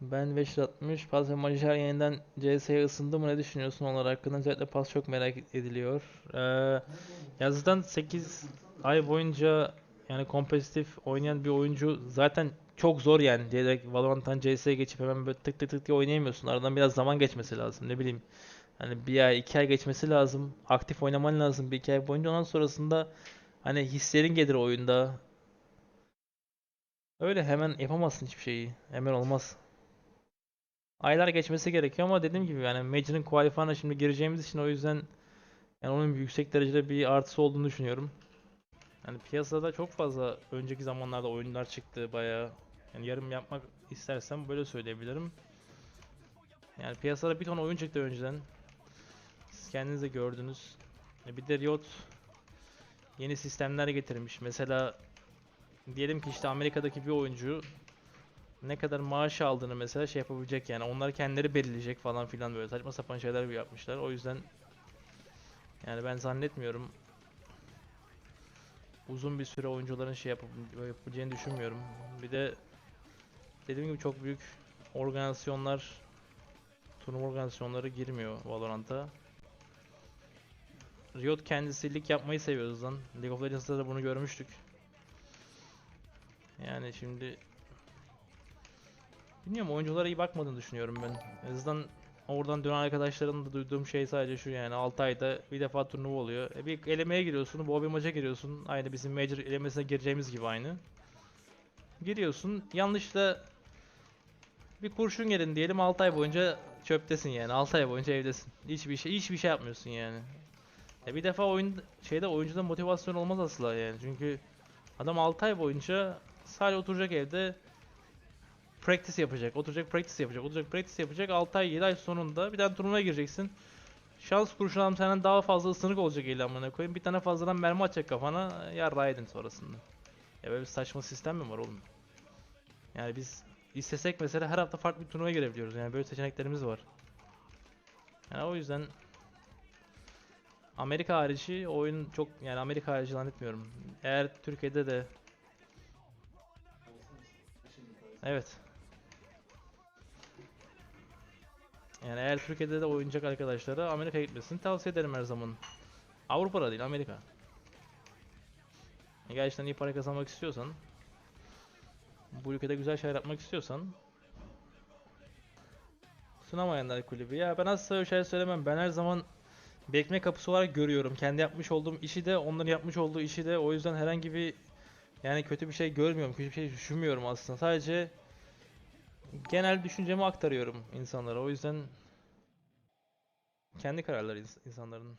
Ben 560 Pas ve Macar yeniden CS'ye ısındı mı ne düşünüyorsun onlar hakkında? Özellikle Pas çok merak ediliyor. Ee, yazıdan 8 ay boyunca yani kompetitif oynayan bir oyuncu zaten çok zor yani. Direkt Valorant'tan CS'ye geçip hemen böyle tık tık tık diye oynayamıyorsun. Aradan biraz zaman geçmesi lazım. Ne bileyim. Hani bir ay, iki ay geçmesi lazım. Aktif oynaman lazım bir iki ay boyunca. Ondan sonrasında hani hislerin gelir oyunda. Öyle hemen yapamazsın hiçbir şeyi. Hemen olmaz. Aylar geçmesi gerekiyor ama dediğim gibi yani Major'ın qualifying'a şimdi gireceğimiz için o yüzden yani onun yüksek derecede bir artısı olduğunu düşünüyorum. Yani piyasada çok fazla önceki zamanlarda oyunlar çıktı bayağı. Yani yarım yapmak istersem böyle söyleyebilirim. Yani piyasada bir ton oyun çıktı önceden. Siz kendiniz de gördünüz. E bir de Riot yeni sistemler getirmiş. Mesela diyelim ki işte Amerika'daki bir oyuncu ne kadar maaş aldığını mesela şey yapabilecek yani onlar kendileri belirleyecek falan filan böyle saçma sapan şeyler yapmışlar. O yüzden yani ben zannetmiyorum uzun bir süre oyuncuların şey yapab- yapabileceğini düşünmüyorum. Bir de dediğim gibi çok büyük organizasyonlar turnuva organizasyonları girmiyor Valorant'a. Riot kendisi lig yapmayı seviyor zaten. League of Legends'da da bunu görmüştük. Yani şimdi Bilmiyorum oyunculara iyi bakmadığını düşünüyorum ben. En azından oradan dönen arkadaşların da duyduğum şey sadece şu yani 6 ayda bir defa turnuva oluyor. E bir elemeye giriyorsun, bu bir maça giriyorsun. Aynı bizim major elemesine gireceğimiz gibi aynı. Giriyorsun, yanlışla bir kurşun yedin diyelim 6 ay boyunca çöptesin yani. 6 ay boyunca evdesin. Hiçbir şey hiçbir şey yapmıyorsun yani. E bir defa oyun şeyde oyuncuda motivasyon olmaz asla yani. Çünkü adam 6 ay boyunca sadece oturacak evde practice yapacak, oturacak practice yapacak, oturacak practice yapacak. 6 ay 7 ay sonunda bir tane turnuvaya gireceksin. Şans kurşun adam senden daha fazla ısınık olacak eli amına koyayım. Bir tane fazladan mermi atacak kafana. Ya edin sonrasında. Ya böyle bir saçma sistem mi var oğlum? Yani biz istesek mesela her hafta farklı bir turnuvaya girebiliyoruz. Yani böyle seçeneklerimiz var. Yani o yüzden Amerika harici oyun çok yani Amerika harici zannetmiyorum. Eğer Türkiye'de de Evet. Yani eğer Türkiye'de de oynayacak arkadaşlara Amerika'ya gitmesini tavsiye ederim her zaman. Avrupa'da değil Amerika. E, Gerçekten iyi para kazanmak istiyorsan bu ülkede güzel şeyler yapmak istiyorsan Sunamayanlar Kulübü. Ya ben asla öyle şeyler söylemem. Ben her zaman bir ekmek kapısı olarak görüyorum. Kendi yapmış olduğum işi de onların yapmış olduğu işi de o yüzden herhangi bir yani kötü bir şey görmüyorum. Kötü bir şey düşünmüyorum aslında. Sadece genel düşüncemi aktarıyorum insanlara. O yüzden kendi kararları ins- insanların.